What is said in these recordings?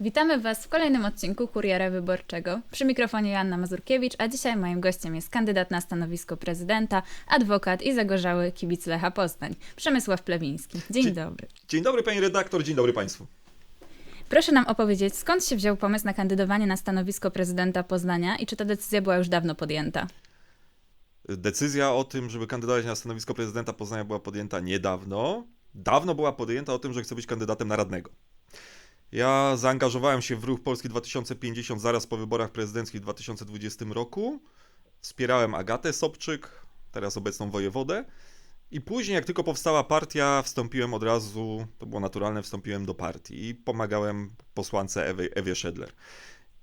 Witamy Was w kolejnym odcinku Kuriera Wyborczego. Przy mikrofonie Joanna Mazurkiewicz, a dzisiaj moim gościem jest kandydat na stanowisko prezydenta, adwokat i zagorzały kibic Lecha Poznań, Przemysław Plewiński. Dzień Dzień- dobry. Dzień dobry pani redaktor, dzień dobry państwu. Proszę nam opowiedzieć, skąd się wziął pomysł na kandydowanie na stanowisko prezydenta Poznania i czy ta decyzja była już dawno podjęta? Decyzja o tym, żeby kandydować na stanowisko prezydenta Poznania była podjęta niedawno. Dawno była podjęta o tym, że chcę być kandydatem na radnego. Ja zaangażowałem się w ruch Polski 2050 zaraz po wyborach prezydenckich w 2020 roku. Wspierałem Agatę Sobczyk, teraz obecną wojewodę. I później, jak tylko powstała partia, wstąpiłem od razu, to było naturalne, wstąpiłem do partii i pomagałem posłance Ewie, Ewie Szedler.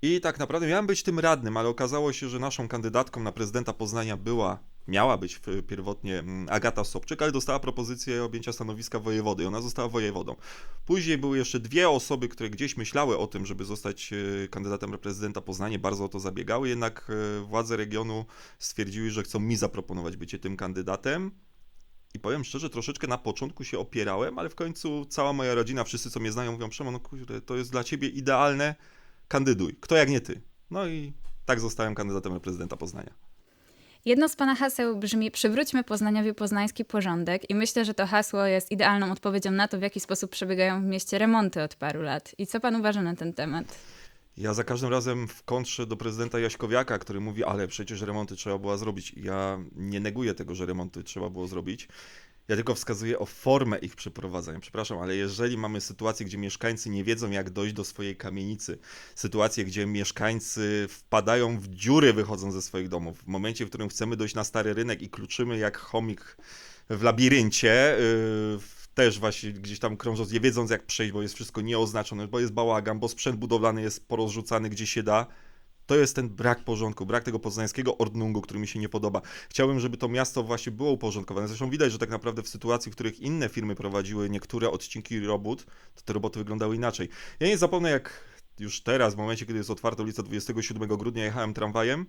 I tak naprawdę miałem być tym radnym, ale okazało się, że naszą kandydatką na prezydenta Poznania była, miała być pierwotnie mm, Agata Sobczyk, ale dostała propozycję objęcia stanowiska wojewody i ona została wojewodą. Później były jeszcze dwie osoby, które gdzieś myślały o tym, żeby zostać e, kandydatem prezydenta Poznania, bardzo o to zabiegały, jednak e, władze regionu stwierdziły, że chcą mi zaproponować bycie tym kandydatem. I powiem szczerze, troszeczkę na początku się opierałem, ale w końcu cała moja rodzina, wszyscy co mnie znają, mówią, Przemo, no to jest dla ciebie idealne, kandyduj. Kto jak nie ty? No i tak zostałem kandydatem na prezydenta Poznania. Jedno z Pana haseł brzmi przywróćmy Poznaniowi poznański porządek i myślę, że to hasło jest idealną odpowiedzią na to, w jaki sposób przebiegają w mieście remonty od paru lat. I co Pan uważa na ten temat? Ja za każdym razem w kontrze do prezydenta Jaśkowiaka, który mówi, ale przecież remonty trzeba było zrobić. Ja nie neguję tego, że remonty trzeba było zrobić. Ja tylko wskazuję o formę ich przeprowadzania. Przepraszam, ale jeżeli mamy sytuację, gdzie mieszkańcy nie wiedzą, jak dojść do swojej kamienicy, sytuację, gdzie mieszkańcy wpadają w dziury, wychodzą ze swoich domów, w momencie, w którym chcemy dojść na stary rynek i kluczymy jak chomik w labiryncie, yy, też właśnie gdzieś tam krążąc, nie wiedząc jak przejść, bo jest wszystko nieoznaczone, bo jest bałagan, bo sprzęt budowlany jest porozrzucany gdzie się da. To jest ten brak porządku, brak tego poznańskiego ordnungu, który mi się nie podoba. Chciałbym, żeby to miasto właśnie było uporządkowane. Zresztą widać, że tak naprawdę w sytuacji, w których inne firmy prowadziły niektóre odcinki robót, to te roboty wyglądały inaczej. Ja nie zapomnę, jak już teraz, w momencie, kiedy jest otwarta ulica 27 grudnia, jechałem tramwajem e,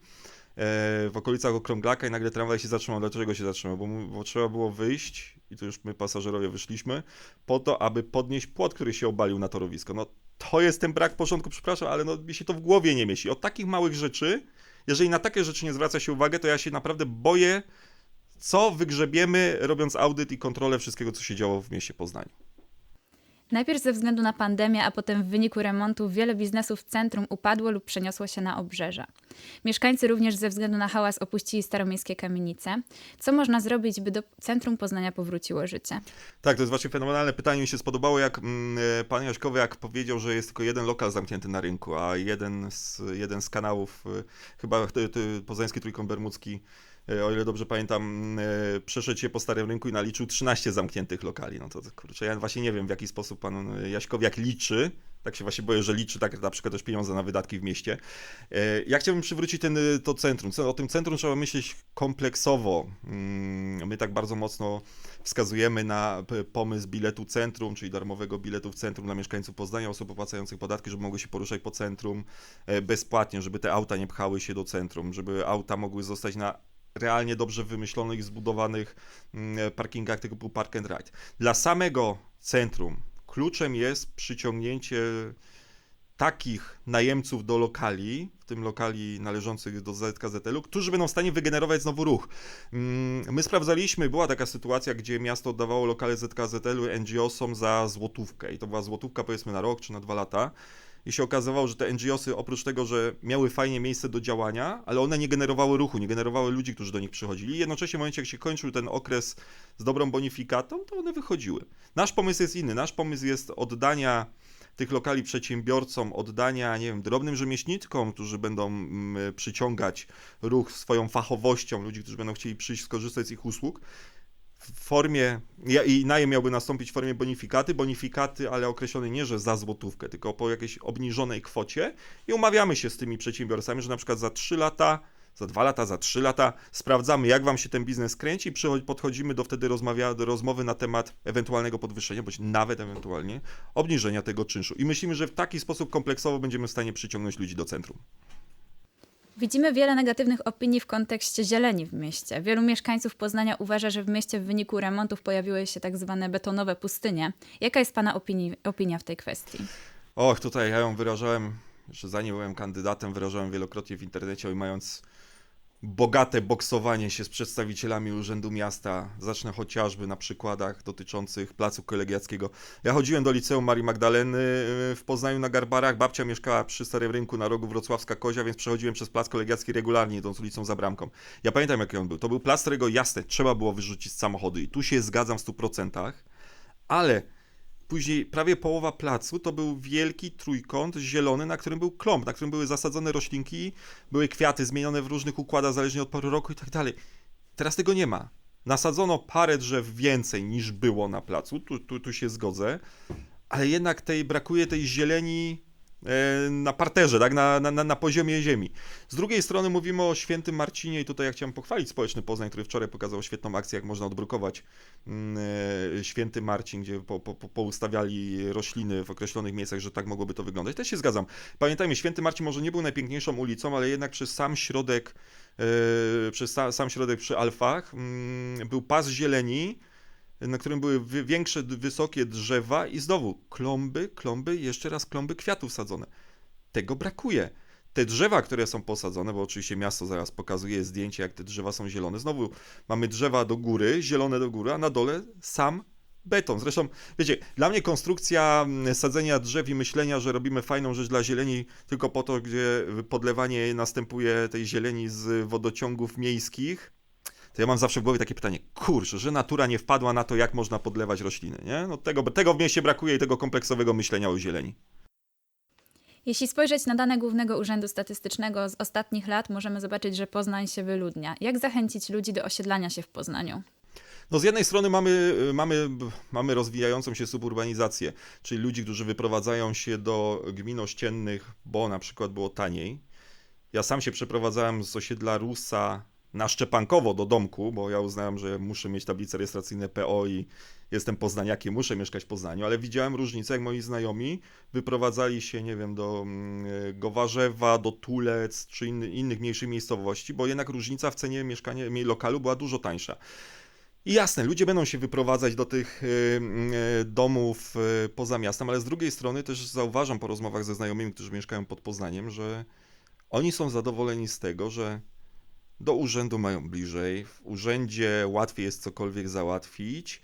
w okolicach Okrąglaka i nagle tramwaj się zatrzymał. Dlaczego się zatrzymał? Bo, bo trzeba było wyjść, i to już my pasażerowie wyszliśmy, po to, aby podnieść płot, który się obalił na torowisko. No to jest ten brak porządku, przepraszam, ale no mi się to w głowie nie mieści. Od takich małych rzeczy, jeżeli na takie rzeczy nie zwraca się uwagę, to ja się naprawdę boję, co wygrzebiemy, robiąc audyt i kontrolę wszystkiego, co się działo w mieście Poznaniu. Najpierw ze względu na pandemię, a potem w wyniku remontu wiele biznesów w centrum upadło lub przeniosło się na obrzeża. Mieszkańcy również ze względu na hałas opuścili staromiejskie kamienice. Co można zrobić, by do centrum Poznania powróciło życie? Tak, to jest właśnie fenomenalne pytanie. Mi się spodobało, jak mm, e, pan Jaśkowy jak powiedział, że jest tylko jeden lokal zamknięty na rynku, a jeden z, jeden z kanałów, e, chyba t, t, Poznański Trójkąt Bermudzki, e, o ile dobrze pamiętam, e, przeszedł się po Starym Rynku i naliczył 13 zamkniętych lokali. No to, kurczę, ja właśnie nie wiem, w jaki sposób pan e, Jaśkowiak liczy. Tak się właśnie boję, że liczy tak na przykład też pieniądze na wydatki w mieście. E, Ja chciałbym przywrócić ten, to centrum. O tym centrum trzeba myśleć kompleksowo. Mm, My tak bardzo mocno wskazujemy na pomysł biletu centrum, czyli darmowego biletu w centrum dla mieszkańców Poznania, osób opłacających podatki, żeby mogły się poruszać po centrum e, bezpłatnie, żeby te auta nie pchały się do centrum, żeby auta mogły zostać na realnie dobrze wymyślonych zbudowanych mm, parkingach typu park and ride. Dla samego centrum kluczem jest przyciągnięcie takich najemców do lokali, w tym lokali należących do ZKZL-u, którzy będą w stanie wygenerować znowu ruch. Mm, My sprawdzaliśmy, była taka sytuacja, gdzie miasto oddawało lokale ZKZL-u NGO-som za złotówkę i to była złotówka powiedzmy na rok czy na dwa lata. I się okazywało, że te NGO-sy oprócz tego, że miały fajnie miejsce do działania, ale one nie generowały ruchu, nie generowały ludzi, którzy do nich przychodzili. I jednocześnie w momencie, jak się kończył ten okres z dobrą bonifikatą, to one wychodziły. Nasz pomysł jest inny. Nasz pomysł jest oddania tych lokali przedsiębiorcom, oddania, nie wiem, drobnym rzemieślnikom, którzy będą mm, przyciągać ruch swoją fachowością, ludzi, którzy będą chcieli przyjść, skorzystać z ich usług. W formie, i najem miałby nastąpić w formie bonifikaty, bonifikaty, ale określone nie, że za złotówkę, tylko po jakiejś obniżonej kwocie i umawiamy się z tymi przedsiębiorcami, że na przykład za 3 lata za dwa lata, za trzy lata, sprawdzamy, jak wam się ten biznes kręci i podchodzimy do wtedy rozmawia, do rozmowy na temat ewentualnego podwyższenia, bądź nawet ewentualnie obniżenia tego czynszu. I myślimy, że w taki sposób kompleksowo będziemy w stanie przyciągnąć ludzi do centrum. Widzimy wiele negatywnych opinii w kontekście zieleni w mieście. Wielu mieszkańców Poznania uważa, że w mieście w wyniku remontów pojawiły się tak zwane betonowe pustynie. Jaka jest Pana opinii, opinia w tej kwestii? Och, tutaj ja ją wyrażałem, jeszcze zanim byłem kandydatem, wyrażałem wielokrotnie w internecie, i mając bogate boksowanie się z przedstawicielami Urzędu Miasta. Zacznę chociażby na przykładach dotyczących Placu Kolegiackiego. Ja chodziłem do liceum Marii Magdaleny yy, w Poznaniu na Garbarach. Babcia mieszkała przy Starym Rynku na rogu Wrocławska Kozia, więc przechodziłem przez Plac Kolegiacki regularnie, idąc ulicą za bramką. Ja pamiętam, jaki on był. To był plac, którego jasne, trzeba było wyrzucić z samochodu i tu się zgadzam w 100%, ale Później prawie połowa placu to był wielki trójkąt zielony, na którym był klomb, na którym były zasadzone roślinki, były kwiaty zmienione w różnych układach zależnie od pory roku i tak dalej. Teraz tego nie ma. Nasadzono parę drzew więcej niż było na placu, tu, tu, tu się zgodzę, ale jednak tej brakuje tej zieleni na parterze, tak, na, na, na poziomie ziemi. Z drugiej strony mówimy o świętym Marcinie i tutaj ja chciałem pochwalić Społeczny Poznań, który wczoraj pokazał świetną akcję, jak można odbrukować mm, e, święty Marcin, gdzie po, po, po- poustawiali rośliny w określonych miejscach, że tak mogłoby to wyglądać. Też się zgadzam. Pamiętajmy, święty Marcin może nie był najpiękniejszą ulicą, ale jednak przez sam środek, e, przez sa, sam środek przy Alfach mm, był pas zieleni, na którym były większe, wysokie drzewa i znowu klomby, klomby, jeszcze raz klomby kwiatów sadzone. Tego brakuje. Te drzewa, które są posadzone, bo oczywiście miasto zaraz pokazuje zdjęcie, jak te drzewa są zielone. Znowu mamy drzewa do góry, zielone do góry, a na dole sam beton. Zresztą, wiecie, dla mnie konstrukcja mm, sadzenia drzew i myślenia, że robimy fajną rzecz dla zieleni tylko po to, gdzie podlewanie następuje tej zieleni z wodociągów miejskich, to ja mam zawsze w głowie takie pytanie, kurczę, że natura nie wpadła na to, jak można podlewać rośliny, nie? No tego, tego w mieście brakuje i tego kompleksowego myślenia o zieleni. Jeśli spojrzeć na dane Głównego Urzędu Statystycznego z ostatnich lat, możemy zobaczyć, że Poznań się wyludnia. Jak zachęcić ludzi do osiedlania się w Poznaniu? No z jednej strony mamy, mamy, mamy rozwijającą się suburbanizację, czyli ludzi, którzy wyprowadzają się do gmin ościennych, bo na przykład było taniej. Ja sam się przeprowadzałem z osiedla Rusa na Szczepankowo do domku, bo ja uznałem, że muszę mieć tablice rejestracyjne PO i jestem poznaniakiem, muszę mieszkać w Poznaniu, ale widziałem różnicę, jak moi znajomi wyprowadzali się, nie wiem, do mm, Gowarzewa, do Tulec czy inny, innych mniejszych miejscowości, bo jednak różnica w cenie mieszkania, lokalu była dużo tańsza. I jasne, ludzie będą się wyprowadzać do tych y, y, domów poza miastem, ale z drugiej strony też zauważam po rozmowach ze znajomymi, którzy mieszkają pod Poznaniem, że oni są zadowoleni z tego, że do urzędu mają bliżej, w urzędzie łatwiej jest cokolwiek załatwić,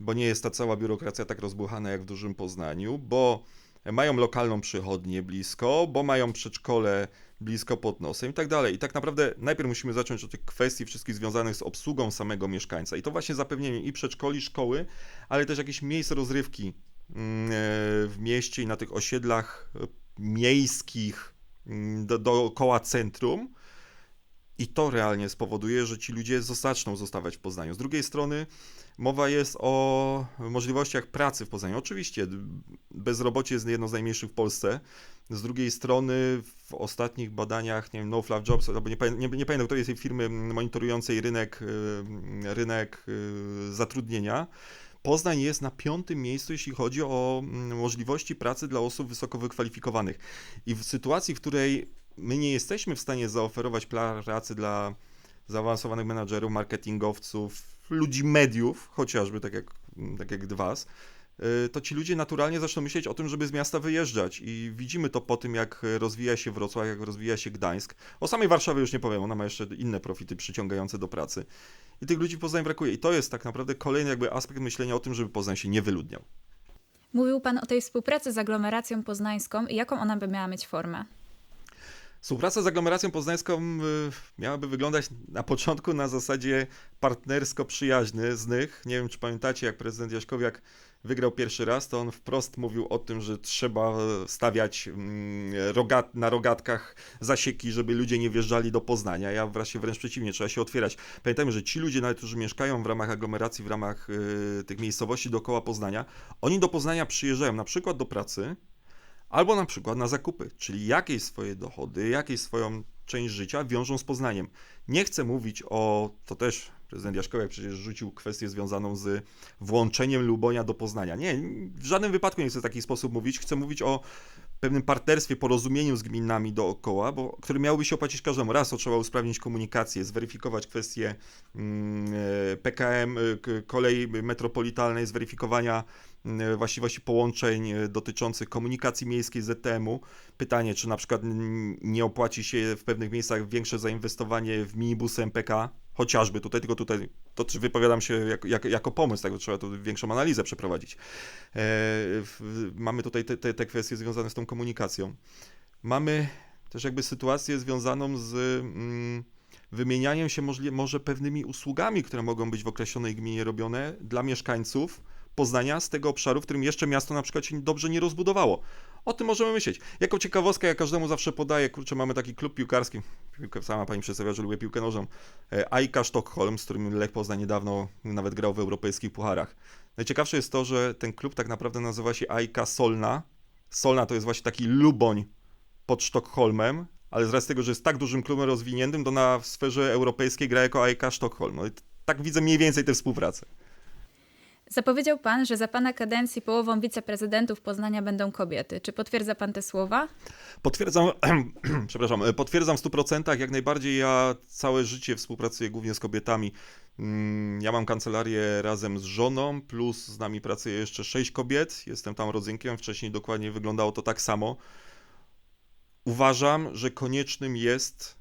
bo nie jest ta cała biurokracja tak rozbuchana jak w dużym Poznaniu, bo mają lokalną przychodnię blisko, bo mają przedszkole blisko pod nosem i tak dalej. I tak naprawdę najpierw musimy zacząć od tych kwestii wszystkich związanych z obsługą samego mieszkańca. I to właśnie zapewnienie i przedszkoli, szkoły, ale też jakieś miejsc rozrywki mm, e, w mieście i na tych osiedlach e, miejskich mm, do, dookoła centrum. I to realnie spowoduje, że ci ludzie zaczną zostawać w Poznaniu. Z drugiej strony mowa jest o możliwościach pracy w Poznaniu. Oczywiście bezrobocie jest jedno z najmniejszych w Polsce. Z drugiej strony w ostatnich badaniach, nie wiem, No Fluff Jobs, albo nie, nie, nie pamiętam, której tej firmy monitorującej rynek, y, rynek y, zatrudnienia, Poznań jest na piątym miejscu, jeśli chodzi o mm, możliwości pracy dla osób wysoko wykwalifikowanych. I w sytuacji, w której my nie jesteśmy w stanie zaoferować pracy dla zaawansowanych menadżerów, marketingowców, ludzi mediów, chociażby tak jak, tak jak was, y, to ci ludzie naturalnie zaczną myśleć o tym, żeby z miasta wyjeżdżać. I widzimy to po tym, jak rozwija się Wrocław, jak rozwija się Gdańsk. O samej Warszawie już nie powiem, ona ma jeszcze inne profity przyciągające do pracy. I tych ludzi w Poznaniu brakuje. I to jest tak naprawdę kolejny jakby aspekt myślenia o tym, żeby Poznań się nie wyludniał. Mówił Pan o tej współpracy z aglomeracją poznańską i jaką ona by miała mieć formę? Współpraca z aglomeracją poznańską y, miałaby wyglądać na początku na zasadzie partnersko-przyjaźnych. Nie wiem, czy pamiętacie, jak prezydent Jaśkowiak wygrał pierwszy raz, to on wprost mówił o tym, że trzeba stawiać mm, rogat, na rogatkach zasieki, żeby ludzie nie wjeżdżali do Poznania. Ja właśnie wręcz przeciwnie, trzeba się otwierać. Pamiętajmy, że ci ludzie, nawet którzy mieszkają w ramach aglomeracji, w ramach y, tych miejscowości dookoła Poznania, oni do Poznania przyjeżdżają na przykład do pracy, albo na przykład na zakupy, czyli jakieś swoje dochody, jakieś swoją część życia wiążą z Poznaniem. Nie chcę mówić o, to też prezydent Jaszkowiak przecież rzucił kwestię związaną z włączeniem Lubonia do Poznania. Nie, w żadnym wypadku nie chcę w taki sposób mówić. Chcę mówić o pewnym partnerstwie, porozumieniu z gminami dookoła, bo, który miałby się opłacić każdemu. Raz to trzeba usprawnić komunikację, zweryfikować kwestie mm, e, PKM, e, kolei metropolitalnej, zweryfikowania mm, właściwości połączeń e, dotyczących komunikacji miejskiej ZTM-u. Pytanie, czy na przykład nie opłaci się w pewnych miejscach większe zainwestowanie w minibusy MPK, chociażby tutaj, tylko tutaj to wypowiadam się jako, jako, jako pomysł, tak, trzeba tu większą analizę przeprowadzić. E, w, mamy tutaj te, te, te kwestie związane z tą komunikacją. Mamy też jakby sytuację związaną z mm, wymienianiem się możli- może pewnymi usługami, które mogą być w określonej gminie robione dla mieszkańców Poznania z tego obszaru, w którym jeszcze miasto na przykład się dobrze nie rozbudowało. O tym możemy myśleć. Jako ciekawostkę, ja każdemu zawsze podaję, kurczę, mamy taki klub piłkarski, piłkę sama pani przedstawia, że lubię piłkę nożną, e, AIKA Sztokholm, z którym Lech Poznań niedawno nawet grał w europejskich pucharach. Najciekawsze jest to, że ten klub tak naprawdę nazywa się AIKA Solna. Solna to jest właśnie taki Luboń pod Sztokholmem, ale z racji tego, że jest tak dużym klubem rozwiniętym, to na w sferze europejskiej gra jako AIK Sztokholm. No i tak widzę mniej więcej tę współpracę. Zapowiedział pan, że za pana kadencji połową wiceprezydentów Poznania będą kobiety. Czy potwierdza pan te słowa? Potwierdzam, przepraszam, e, potwierdzam w 100%, jak najbardziej ja całe życie współpracuję głównie z kobietami. Mm, Ja mam kancelarię razem z żoną, plus z nami pracuje jeszcze sześć kobiet. Jestem tam rodzynkiem, wcześniej dokładnie wyglądało to tak samo. Uważam, że koniecznym jest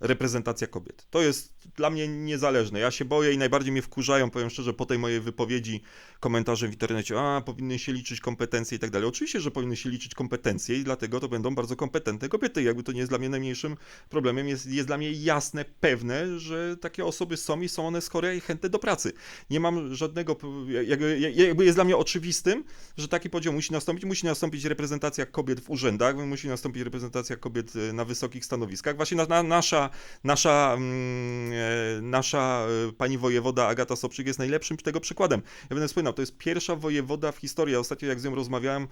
reprezentacja kobiet. To jest dla mnie niezależne. Ja się boję i najbardziej mnie wkurzają, powiem szczerze, po tej mojej wypowiedzi, komentarze w internecie, a powinny się liczyć kompetencje i tak dalej. Oczywiście, że powinny się liczyć kompetencje i dlatego to będą bardzo kompetentne kobiety. Jakby to nie jest dla mnie najmniejszym problemem. Jest, jest dla mnie jasne, pewne, że takie osoby są i są one skore i chętne do pracy. Nie mam żadnego, jakby, jakby jest dla mnie oczywistym, że taki podział musi nastąpić. Musi nastąpić reprezentacja kobiet w urzędach, musi nastąpić reprezentacja kobiet e, na wysokich stanowiskach. Właśnie na, na, nasza, nasza, mm, nasza e, pani wojewoda Agata Sobczyk jest najlepszym tego przykładem. Ja będę wspominał, to jest pierwsza wojewoda w historii. Ostatnio jak z nią rozmawiałem,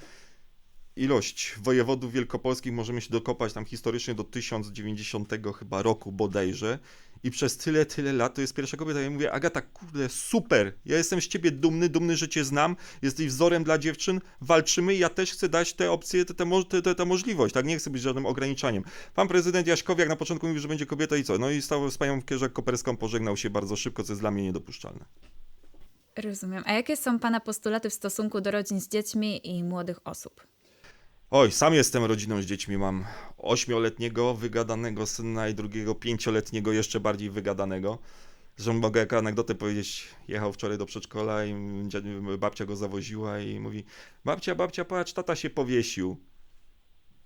ilość wojewodów wielkopolskich możemy się dokopać tam historycznie do 1090 chyba roku bodajże i przez tyle, tyle lat to jest pierwsza kobieta. Ja mówię, Agata, kurde, super, ja jestem z ciebie dumny, dumny, że cię znam, jesteś wzorem dla dziewczyn, walczymy i ja też chcę dać te opcje, tę te, te, te, możliwość, tak, nie chcę być żadnym ograniczaniem. Pan prezydent Jaśkowiak na początku mówił, że będzie kobieta i co? No i stał z panią Kierzak-Koperską, pożegnał się bardzo szybko, co jest dla mnie niedopuszczalne. Rozumiem. A jakie są pana postulaty w stosunku do rodzin z dziećmi i młodych osób? Oj, sam jestem rodziną z dziećmi. Mam ośmioletniego wygadanego syna i drugiego pięcioletniego jeszcze bardziej wygadanego. Że mogę jako anegdotę powiedzieć, jechał wczoraj do przedszkola i babcia go zawoziła i mówi babcia, babcia, patrz, tata się powiesił.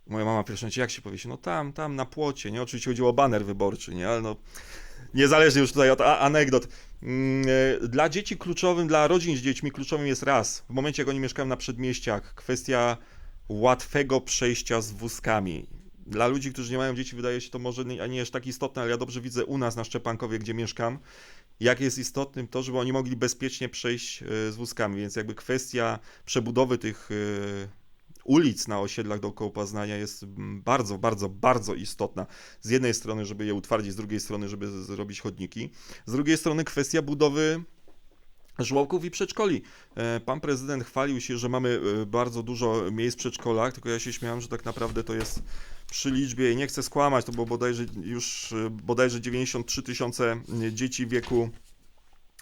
Moja mama pierwsza jak się powiesił? No tam, tam, na płocie, nie? Oczywiście chodziło o baner wyborczy, nie? Ale no, niezależnie już tutaj od anegdot. Mm, e, Dla dzieci kluczowym, dla rodzin z dziećmi kluczowym jest raz, w momencie jak oni mieszkają na przedmieściach, kwestia łatwego przejścia z wózkami. Dla ludzi, którzy nie mają dzieci, wydaje się to może nie, nie aż tak istotne, ale ja dobrze widzę u nas na Szczepankowie, gdzie mieszkam, jak jest istotnym to, żeby oni mogli bezpiecznie przejść e, z wózkami, więc jakby kwestia przebudowy tych e, ulic na osiedlach dookoła Poznania jest mm, bardzo, bardzo, bardzo istotna. Z jednej strony, żeby je utwardzić, z drugiej strony, żeby zrobić chodniki. Z drugiej strony kwestia budowy żłobków i przedszkoli. E, Pan prezydent chwalił się, że mamy e, bardzo dużo miejsc w przedszkolach, tylko ja się śmiałem, że tak naprawdę to jest przy liczbie, i nie chcę skłamać, to było bodajże już e, bodajże 93 tysiące dzieci w wieku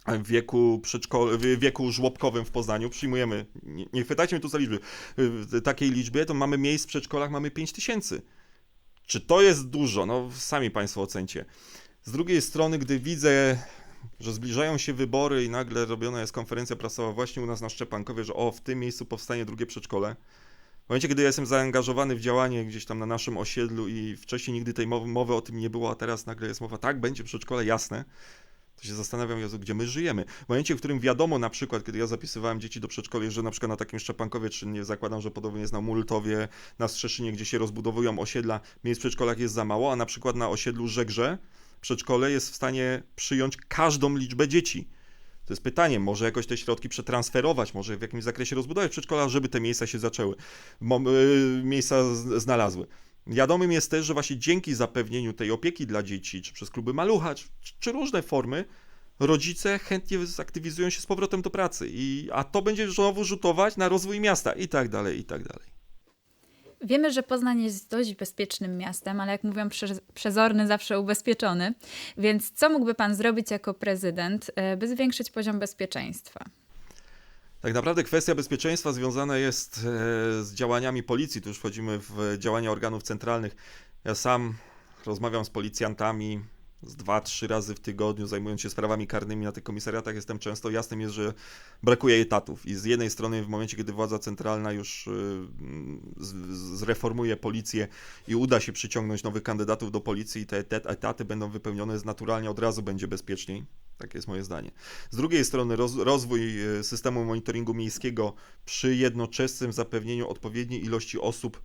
w wieku, przedszkol- w wieku żłobkowym w Poznaniu. Przyjmujemy, nie, nie chwytajcie mnie tu za liczby, w takiej liczbie to mamy miejsc w przedszkolach, mamy 5 tysięcy. Czy to jest dużo? No sami Państwo ocencie. Z drugiej strony, gdy widzę, że zbliżają się wybory i nagle robiona jest konferencja prasowa właśnie u nas na Szczepankowie, że o, w tym miejscu powstanie drugie przedszkole. W momencie, kiedy ja jestem zaangażowany w działanie gdzieś tam na naszym osiedlu i wcześniej nigdy tej mowy, mowy o tym nie było, a teraz nagle jest mowa, tak, będzie przedszkole, jasne, to się zastanawiam, Jezu, gdzie my żyjemy. W momencie, w którym wiadomo na przykład, kiedy ja zapisywałem dzieci do przedszkola, że na przykład na takim Szczepankowie, czy nie zakładam, że podobnie jest na Multowie, na Strzeszynie, gdzie się rozbudowują osiedla, miejsc w przedszkolach jest za mało, a na przykład na osiedlu Żegrze przedszkole jest w stanie przyjąć każdą liczbę dzieci. To jest pytanie, może jakoś te środki przetransferować, może w jakimś zakresie rozbudować przedszkola, żeby te miejsca się zaczęły, y, miejsca znalazły. Wiadomym jest też, że właśnie dzięki zapewnieniu tej opieki dla dzieci, czy przez kluby malucha, czy, czy różne formy, rodzice chętnie zaktywizują się z powrotem do pracy, i, a to będzie znowu rzutować na rozwój miasta i tak dalej, i tak dalej. Wiemy, że Poznań jest dość bezpiecznym miastem, ale jak mówią, prze- przezorny zawsze ubezpieczony. Więc co mógłby pan zrobić jako prezydent, e, by zwiększyć poziom bezpieczeństwa? Tak naprawdę kwestia bezpieczeństwa związana jest e, z działaniami policji. Tu już wchodzimy w działania organów centralnych. Ja sam rozmawiam z policjantami z dwa, trzy razy w tygodniu, zajmując się sprawami karnymi na tych komisariatach. Jestem często jasnym jest, że brakuje etatów. I z jednej strony, w momencie, kiedy władza centralna już z- z- zreformuje policję i uda się przyciągnąć nowych kandydatów do policji, te etaty będą wypełnione, naturalnie od razu będzie bezpieczniej. Takie jest moje zdanie. Z drugiej strony roz, rozwój e, systemu monitoringu miejskiego przy jednoczesnym zapewnieniu odpowiedniej ilości osób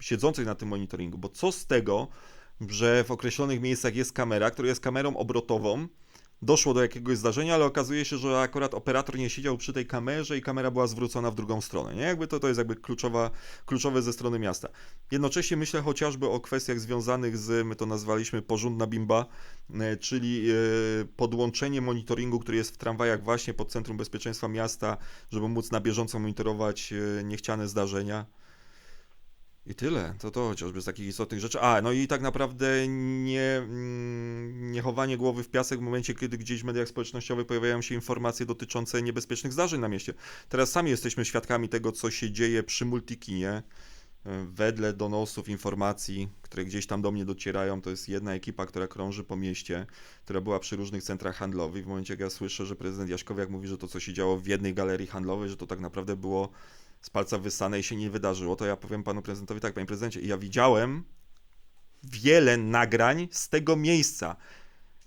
siedzących na tym monitoringu, bo co z tego, że w określonych miejscach jest kamera, która jest kamerą obrotową, doszło do jakiegoś zdarzenia, ale okazuje się, że akurat operator nie siedział przy tej kamerze i kamera była zwrócona w drugą stronę. Nie? Jakby to, to jest jakby kluczowa, kluczowe ze strony miasta. Jednocześnie myślę chociażby o kwestiach związanych z, my to nazwaliśmy porządna bimba, e, czyli e, podłączenie monitoringu, który jest w tramwajach właśnie pod Centrum Bezpieczeństwa Miasta, żeby móc na bieżąco monitorować e, niechciane zdarzenia. I tyle. To to chociażby z takich istotnych rzeczy. A, no i tak naprawdę nie, mm, nie chowanie głowy w piasek w momencie, kiedy gdzieś w mediach społecznościowych pojawiają się informacje dotyczące niebezpiecznych zdarzeń na mieście. Teraz sami jesteśmy świadkami tego, co się dzieje przy Multikinie. Wedle donosów, informacji, które gdzieś tam do mnie docierają, to jest jedna ekipa, która krąży po mieście, która była przy różnych centrach handlowych. W momencie, jak ja słyszę, że prezydent Jaśkowiak mówi, że to, co się działo w jednej galerii handlowej, że to tak naprawdę było z palca wyssane i się nie wydarzyło, to ja powiem panu prezydentowi tak, panie prezydencie, ja widziałem wiele nagrań z tego miejsca.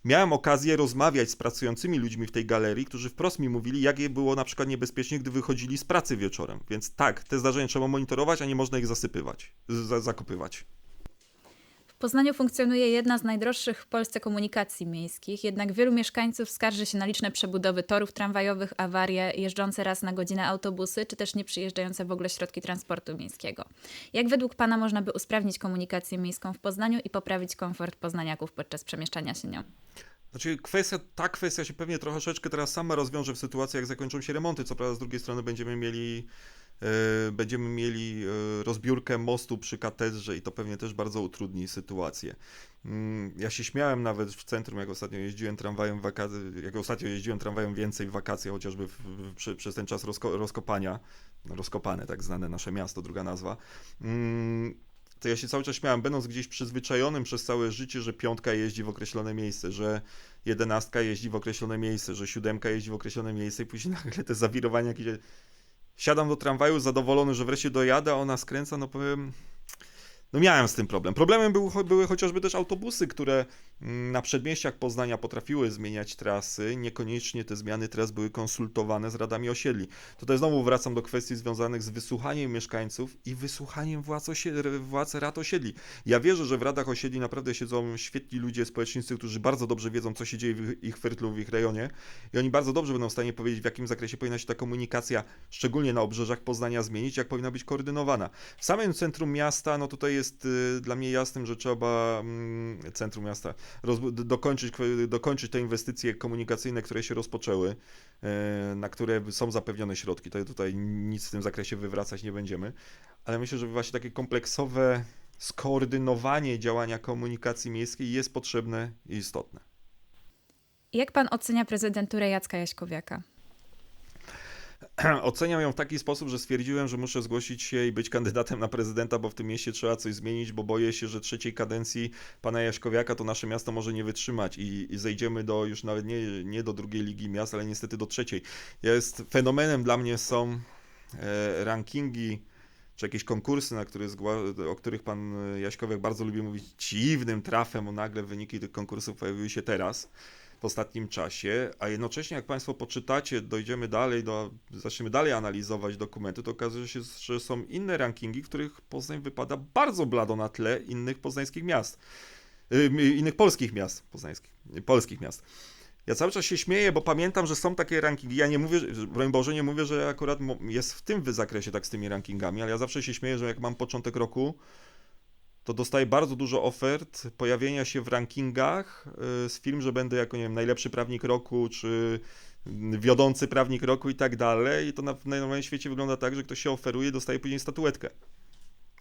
Miałem okazję rozmawiać z pracującymi ludźmi w tej galerii, którzy wprost mi mówili, jak je było na przykład niebezpiecznie, gdy wychodzili z pracy wieczorem. Więc tak, te zdarzenia trzeba monitorować, a nie można ich zasypywać, zakopywać. Poznaniu funkcjonuje jedna z najdroższych w Polsce komunikacji miejskich, jednak wielu mieszkańców skarży się na liczne przebudowy torów tramwajowych, awarie, jeżdżące raz na godzinę autobusy, czy też nieprzyjeżdżające w ogóle środki transportu miejskiego. Jak według Pana można by usprawnić komunikację miejską w Poznaniu i poprawić komfort poznaniaków podczas przemieszczania się nią? Znaczy, kwestia, ta kwestia się pewnie troszeczkę teraz sama rozwiąże w sytuacji, jak zakończą się remonty. Co prawda, z drugiej strony będziemy mieli, będziemy mieli e, rozbiórkę mostu przy katedrze i to pewnie też bardzo utrudni sytuację. Mm, Ja się śmiałem nawet w centrum, jak ostatnio jeździłem tramwajem wakacje, jak ostatnio jeździłem tramwajem więcej w wakacje, chociażby w, w, przez ten czas rozko, rozkopania, rozkopane, tak znane nasze miasto, druga nazwa. Mm, to ja się cały czas śmiałem, będąc gdzieś przyzwyczajonym przez całe życie, że piątka jeździ w określone miejsce, że jedenastka jeździ w określone miejsce, że siódemka jeździ w określone miejsce i później nagle te zawirowania jakieś... Siadam do tramwaju zadowolony, że wreszcie dojadę, a ona skręca, no powiem... No miałem z tym problem. Problemem był, były chociażby też autobusy, które na przedmieściach Poznania potrafiły zmieniać trasy. Niekoniecznie te zmiany tras były konsultowane z radami osiedli. Tutaj znowu wracam do kwestii związanych z wysłuchaniem mieszkańców i wysłuchaniem władz, osie- władz rad osiedli. Ja wierzę, że w radach osiedli naprawdę siedzą świetni ludzie, społecznicy, którzy bardzo dobrze wiedzą, co się dzieje w ich fertlu, w ich rejonie i oni bardzo dobrze będą w stanie powiedzieć, w jakim zakresie powinna się ta komunikacja, szczególnie na obrzeżach Poznania, zmienić, jak powinna być koordynowana. W samym centrum miasta, no tutaj jest y, dla mnie jasnym, że trzeba mm, centrum miasta dokończyć, dokończyć te inwestycje komunikacyjne, które się rozpoczęły, y, na które są zapewnione środki. To tutaj nic w tym zakresie wywracać nie będziemy, ale myślę, że właśnie takie kompleksowe skoordynowanie działania komunikacji miejskiej jest potrzebne i istotne. Jak Pan ocenia prezydenturę Jacka Jaśkowiaka? Oceniam ją w taki sposób, że stwierdziłem, że muszę zgłosić się i być kandydatem na prezydenta, bo w tym mieście trzeba coś zmienić, bo boję się, że trzeciej kadencji pana Jaśkowiaka to nasze miasto może nie wytrzymać i, i zejdziemy do już nawet nie, nie do drugiej ligi miast, ale niestety do trzeciej. Jest fenomenem dla mnie są e, rankingi czy jakieś konkursy, na które o których pan Jaśkowiak bardzo lubi mówić dziwnym trafem, bo nagle wyniki tych konkursów pojawiły się teraz w ostatnim czasie, a jednocześnie jak Państwo poczytacie, dojdziemy dalej, do, zaczniemy dalej analizować dokumenty, to okazuje się, że są inne rankingi, w których Poznań wypada bardzo blado na tle innych poznańskich miast, innych polskich miast poznańskich, polskich miast. Ja cały czas się śmieję, bo pamiętam, że są takie rankingi. Ja nie mówię, broń Boże, nie mówię, że akurat jest w tym zakresie tak z tymi rankingami, ale ja zawsze się śmieję, że jak mam początek roku, to dostaję bardzo dużo ofert pojawienia się w rankingach y, z film, że będę jako, nie wiem, najlepszy prawnik roku, czy wiodący prawnik roku i tak dalej. I to na, najnowszym świecie wygląda tak, że ktoś się oferuje, dostaje później statuetkę.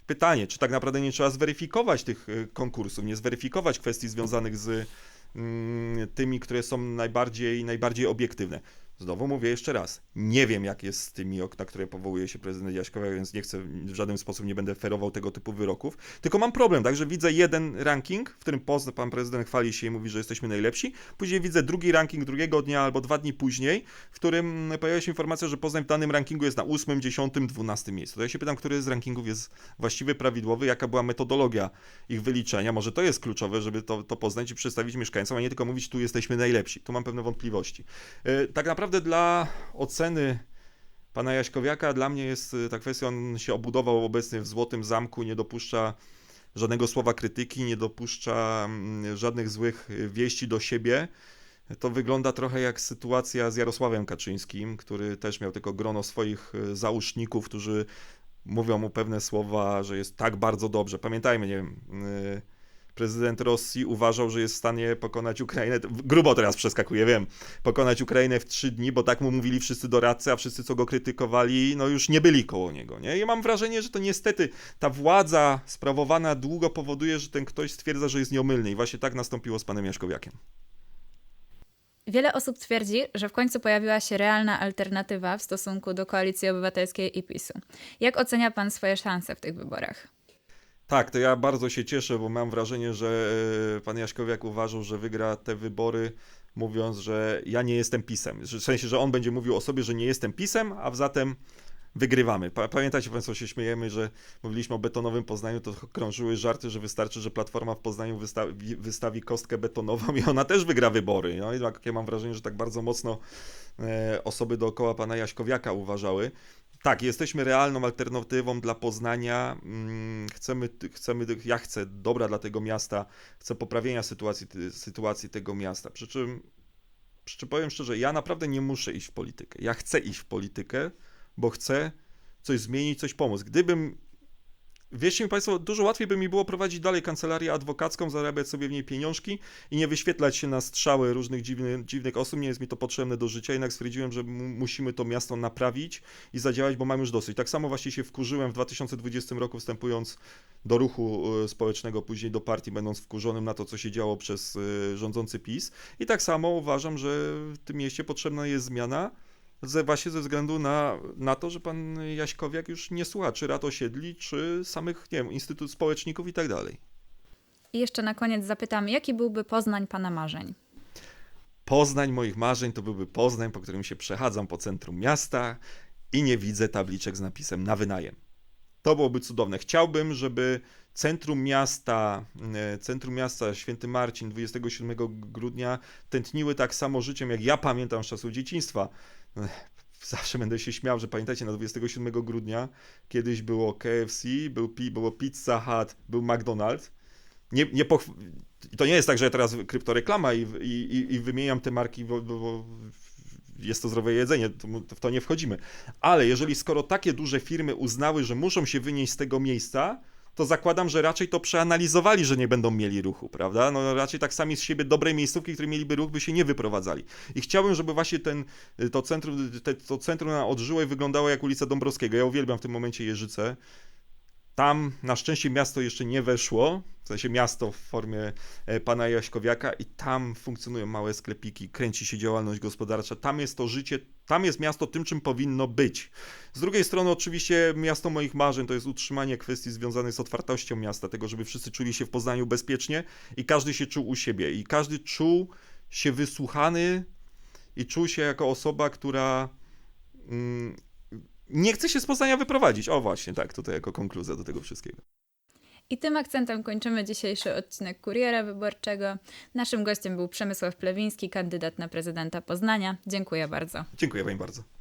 pytanie, czy tak naprawdę nie trzeba zweryfikować tych y, konkursów, nie zweryfikować kwestii związanych z mm, tymi, które są najbardziej, najbardziej obiektywne. Znowu mówię jeszcze raz, nie wiem jak jest z tymi, na które powołuje się prezydent Jaśkowiak, więc nie chcę, w żaden sposób nie będę ferował tego typu wyroków, tylko mam problem, tak, że widzę jeden ranking, w którym pan prezydent chwali się i mówi, że jesteśmy najlepsi, później widzę drugi ranking drugiego dnia albo dwa dni później, w którym pojawia się informacja, że Poznań w danym rankingu jest na 8, 10, 12 miejscu. To ja się pytam, który z rankingów jest właściwy, prawidłowy, jaka była metodologia ich wyliczenia. Może to jest kluczowe, żeby to, to poznać i przedstawić mieszkańcom, a nie tylko mówić, tu jesteśmy najlepsi. Tu mam pewne wątpliwości. E, Tak naprawdę dla oceny pana Jaśkowiaka dla mnie jest e, ta kwestia, on się obudował obecnie w Złotym Zamku, nie dopuszcza żadnego słowa krytyki, nie dopuszcza mm, żadnych złych e, wieści do siebie. To wygląda trochę jak sytuacja z Jarosławem Kaczyńskim, który też miał tylko grono swoich e, załóżników, którzy mówią mu pewne słowa, że jest tak bardzo dobrze. Pamiętajmy, nie wiem, e, prezydent Rosji uważał, że jest w stanie pokonać Ukrainę, grubo teraz przeskakuje, wiem, pokonać Ukrainę w trzy dni, bo tak mu mówili wszyscy doradcy, a wszyscy, co go krytykowali, no już nie byli koło niego, nie? I mam wrażenie, że to niestety ta władza sprawowana długo powoduje, że ten ktoś stwierdza, że jest nieomylny i właśnie tak nastąpiło z panem Jaśkowiakiem. Wiele osób twierdzi, że w końcu pojawiła się realna alternatywa w stosunku do Koalicji Obywatelskiej i PiSu. Jak ocenia pan swoje szanse w tych wyborach? Tak, to ja bardzo się cieszę, bo mam wrażenie, że e, pan Jaśkowiak uważał, że wygra te wybory, mówiąc, że ja nie jestem pisem. W sensie, że on będzie mówił o sobie, że nie jestem pisem, a zatem wygrywamy. Pa- Pamiętacie Państwo, się śmiejemy, że mówiliśmy o betonowym Poznaniu, to krążyły żarty, że wystarczy, że Platforma w Poznaniu wystawi, wystawi kostkę betonową i ona też wygra wybory. No i tak, ja mam wrażenie, że tak bardzo mocno e, osoby dookoła pana Jaśkowiaka uważały. Tak, jesteśmy realną alternatywą dla Poznania. Mm, Chcemy, chcemy, ja chcę dobra dla tego miasta, chcę poprawienia sytuacji, sytuacji tego miasta. Przy czym, przy czym powiem szczerze, ja naprawdę nie muszę iść w politykę. Ja chcę iść w politykę, bo chcę coś zmienić, coś pomóc. Gdybym, wierzcie mi Państwo, dużo łatwiej by mi było prowadzić dalej kancelarię adwokacką, zarabiać sobie w niej pieniążki i nie wyświetlać się na strzały różnych dziwnych, dziwnych osób. Nie jest mi to potrzebne do życia, jednak stwierdziłem, że mu- musimy to miasto naprawić i zadziałać, bo mam już dosyć. Tak samo właśnie się wkurzyłem w 2020 roku, wstępując do ruchu e, społecznego, później do partii, będąc wkurzonym na to, co się działo przez e, rządzący PiS. I tak samo uważam, że w tym mieście potrzebna jest zmiana, ze, właśnie ze względu na, na to, że pan Jaśkowiak już nie słucha, czy rad osiedli, czy samych, nie wiem, instytut społeczników i tak dalej. I jeszcze na koniec zapytam, jaki byłby Poznań pana marzeń? Poznań moich marzeń to byłby Poznań, po którym się przechadzam po centrum miasta i nie widzę tabliczek z napisem na wynajem. To byłoby cudowne. Chciałbym, żeby centrum miasta, e, centrum miasta Święty Marcin 27 grudnia tętniły tak samo życiem, jak ja pamiętam z czasów dzieciństwa. Zawsze będę się śmiał, że pamiętacie, na 27 grudnia kiedyś było KFC, był, było Pizza Hut, był McDonald's. Nie, nie to nie jest tak, że ja teraz kryptoreklama i, i, i- wymieniam te marki, bo, bo, jest to zdrowe jedzenie, to, w to nie wchodzimy. Ale jeżeli skoro takie duże firmy uznały, że muszą się wynieść z tego miejsca, to zakładam, że raczej to przeanalizowali, że nie będą mieli ruchu, prawda? No raczej tak sami z siebie dobrej miejscówki, które mieliby ruch, by się nie wyprowadzali. I chciałbym, żeby właśnie ten, to centrum, te, to centrum na Odżyłej wyglądało jak ulica Dąbrowskiego. Ja uwielbiam w tym momencie Jeżyce. Tam na szczęście miasto jeszcze nie weszło, w sensie miasto w formie e, pana Jaśkowiaka i tam funkcjonują małe sklepiki, kręci się działalność gospodarcza, tam jest to życie, tam jest miasto tym, czym powinno być. Z drugiej strony oczywiście miasto moich marzeń to jest utrzymanie kwestii związanych z otwartością miasta, tego, żeby wszyscy czuli się w Poznaniu bezpiecznie i każdy się czuł u siebie i każdy czuł się wysłuchany i czuł się jako osoba, która mm, nie chce się z Poznania wyprowadzić. O właśnie, tak, tutaj jako konkluzja do tego wszystkiego. I tym akcentem kończymy dzisiejszy odcinek Kuriera Wyborczego. Naszym gościem był Przemysław Plewiński, kandydat na prezydenta Poznania. Dziękuję bardzo. Dziękuję Wam bardzo.